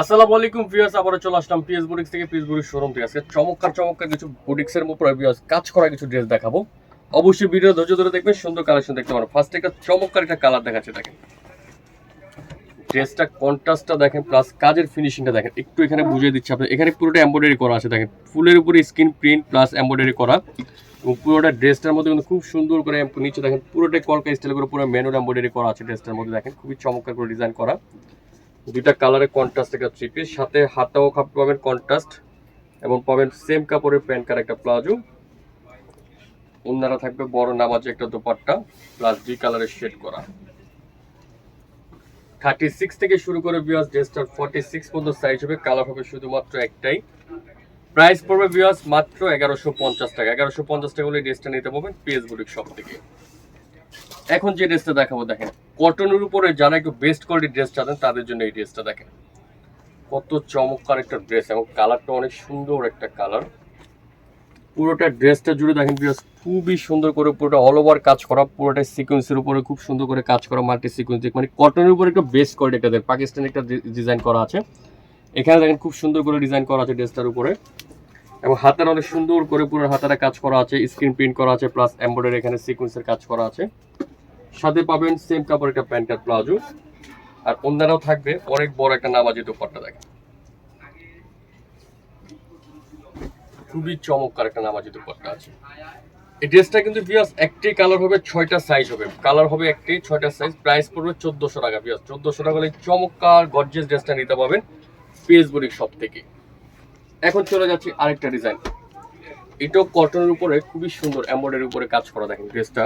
আসসালামু আলাইকুম ভিউয়ার্স, আবারও চলে আসলাম পিএস বুটিক্স থেকে। পিএস বুটিক্স শোরুম থেকে আজকে চমৎকার চমৎকার কিছু বুটিক্সের উপরে ভিউয়ার্স কাজ করা কিছু ড্রেস দেখাবো। অবশ্যই ভিডিও ধৈর্য ধরে দেখবেন, সুন্দর কালেকশন দেখতে পারেন ফার্স্ট একটা চমৎকার একটা কালার দেখাচ্ছে, দেখেন। ড্রেসটা কন্ট্রাস্টটা দেখেন প্লাস কাজের ফিনিশিংটা দেখেন। একটু এখানে বুঝিয়ে দিচ্ছি আপনি এখানে পুরোটা এমব্রয়ডারি করা আছে, দেখেন। ফুলের উপরে স্ক্রিন প্রিন্ট প্লাস এমব্রয়ডারি করা। এবং পুরোটা ড্রেসটার মধ্যে কিন্তু খুব সুন্দর করে নিচে দেখেন, পুরোটাই কলকা স্টাইল করে পুরো ম্যানুয়াল এমব্রয়ডারি করা আছে ড্রেসটার মধ্যে, দেখেন। খুবই চমৎকার করে ডিজাইন করা। দুইটা কালারের কন্ট্রাস্ট একটা থ্রি পিস সাথে হাতাও পাবেন কন্ট্রাস্ট এবং পাবেন সেম কাপড়ের প্যান্ট কার একটা প্লাজো। অন্যরা থাকবে বড় নামাজে একটা দোপাট্টা প্লাস দুই কালারের শেড করা। থার্টি সিক্স থেকে শুরু করে বিয়াস ড্রেসটার ফর্টি সিক্স পর্যন্ত সাইজ হবে কালার হবে শুধুমাত্র একটাই। প্রাইস পড়বে বিয়াস মাত্র এগারোশো পঞ্চাশ টাকা। এগারোশো পঞ্চাশ টাকা হলে ড্রেসটা নিতে পারবেন পিএস বুটিক শপ থেকে। এখন যে ড্রেসটা দেখাবো, দেখেন কটনের উপরে যারা একটু বেস্ট কোয়ালিটির ড্রেস চান তাদের জন্য এই ড্রেসটা দেখেন। কত চমৎকার একটা ড্রেস এবং কালারটা অনেক সুন্দর একটা কালার পুরোটা ড্রেসটা জুড়ে দেখেন বিকজ খুবই সুন্দর করে পুরোটা অল ওভার কাজ করা পুরোটা সিকোয়েন্সের উপরে খুব সুন্দর করে কাজ করা মাল্টি সিকোয়েন্স মানে কটনের উপরে একটা বেস্ট কোয়ালিটি একটা দেন পাকিস্তানি একটা ডিজাইন করা আছে। এখানে দেখেন খুব সুন্দর করে ডিজাইন করা আছে ড্রেসটার উপরে। এবং হাতের অনেক সুন্দর করে পুরো হাতারা কাজ করা আছে, স্ক্রিন প্রিন্ট করা আছে প্লাস এমব্রয়ডারি এখানে সিকোয়েন্সের কাজ করা আছে। সাথে পাবেন সেম কাপড় একটা প্যান্ট আর প্লাজো। আর অন্যরাও থাকবে, অনেক বড় একটা নামাজি দোপাট্টা দেখেন। খুবই চমৎকার একটা নামাজি দোপাট্টা আছে। এই ড্রেসটা কিন্তু বিয়াস একটি কালার হবে, ছয়টা সাইজ হবে। কালার হবে একটি ছয়টা সাইজ প্রাইস পড়বে চোদ্দোশো টাকা বিয়াস চোদ্দোশো টাকা হলে চমৎকার গর্জেস ড্রেসটা নিতে পাবেন বুড়ির সব থেকে এখন চলে যাচ্ছি আরেকটা ডিজাইন এটাও কটনের উপরে, খুবই সুন্দর এমব্রয়ডারির উপরে কাজ করা দেখেন ড্রেসটা।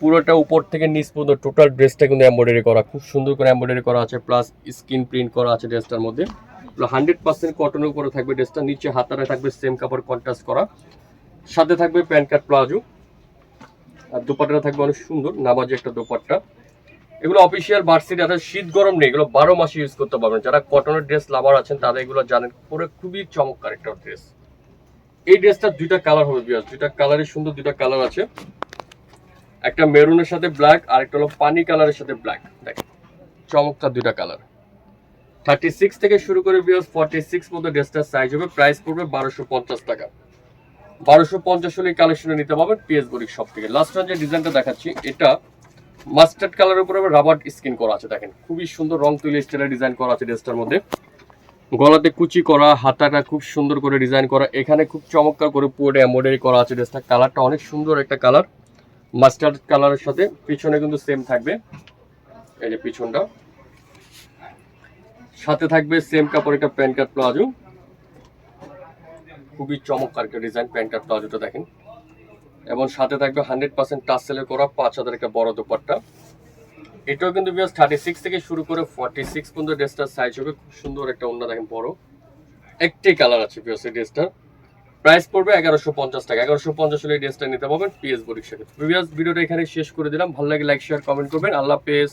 পুরোটা উপর থেকে নিচ পর্যন্ত টোটাল ড্রেসটা কিন্তু এমব্রয়ডারি করা, খুব সুন্দর করে এমব্রয়ডারি করা আছে প্লাস স্কিন প্রিন্ট করা আছে ড্রেসটার মধ্যে। হান্ড্রেড পার্সেন্ট কটনের উপরে থাকবে ড্রেসটা নিচে হাতারে থাকবে সেম কাপড় কন্ট্রাস্ট করা। সাথে থাকবে প্যান্ট কাট প্লাজো আর দোপাট্টাটা থাকবে অনেক সুন্দর, নামাজি একটা দোপাট্টা। এগুলো অফিসিয়াল ভার্সিটি আছে শীত গরম নেই, এগুলো বারো মাসে ইউজ করতে পারবেন। যারা কটনের ড্রেস লাভার আছেন, তাদের এগুলো জানেন, পরে খুবই চমৎকার একটা ড্রেস এই ড্রেসটা দুইটা কালার হবে বিয়াস দুইটা কালারের সুন্দর দুইটা কালার আছে। একটা মেরুনের সাথে ব্ল্যাক আর একটা হলো পানি কালারের সাথে ব্ল্যাক দেখেন চমৎকার দুইটা কালার থার্টি সিক্স থেকে শুরু করে বিয়াস ফর্টি সিক্স মতো ড্রেসটার সাইজ হবে প্রাইস পড়বে বারোশো পঞ্চাশ টাকা। বারোশো পঞ্চাশ হলে কালেকশনে নিতে পারবেন পিএস বরিক সব থেকে। লাস্ট যে ডিজাইনটা দেখাচ্ছি, এটা মাস্টার্ড কালারের উপরে রাবার স্কিন করা আছে, দেখেন। খুবই সুন্দর রং তুলি স্টাইলের ডিজাইন করা আছে ড্রেসটার মধ্যে। গলাতে কুচি করা, হাতাটা খুব সুন্দর করে ডিজাইন করা, এখানে খুব চমৎকার করে পুরোটা এমব্রয়ডারি করা আছে ড্রেসটা কালারটা অনেক সুন্দর একটা কালার মাস্টার্ড কালারের সাথে পিছনে কিন্তু সেম থাকবে। এই যে পিছনটা। সাথে থাকবে সেম কাপড় একটা প্যান্ট কাট প্লাজো। খুবই চমৎকার একটা ডিজাইন প্যান্ট কাট প্লাজোটা দেখেন। এবং সাথে থাকবে হান্ড্রেড পার্সেন্ট টাচ সেলে করা পাঁচ হাজার একটা বড় দোপাট্টা। এটাও কিন্তু বিয়াস থার্টি সিক্স থেকে শুরু করে ফর্টি সিক্স পর্যন্ত ড্রেসটার সাইজ হবে। খুব সুন্দর একটা অন্য দেখেন বড়। একটাই কালার আছে বিয়াস এই ড্রেসটার প্রাইস পড়বে এগারোশো পঞ্চাশ টাকা। এগারোশো পঞ্চাশ হলে ড্রেসটা নিতে পারবেন পিএস বরিক সাথে ভিডিওটা এখানে শেষ করে দিলাম। ভালো লাগে লাইক শেয়ার কমেন্ট করবেন। আল্লাহ পেস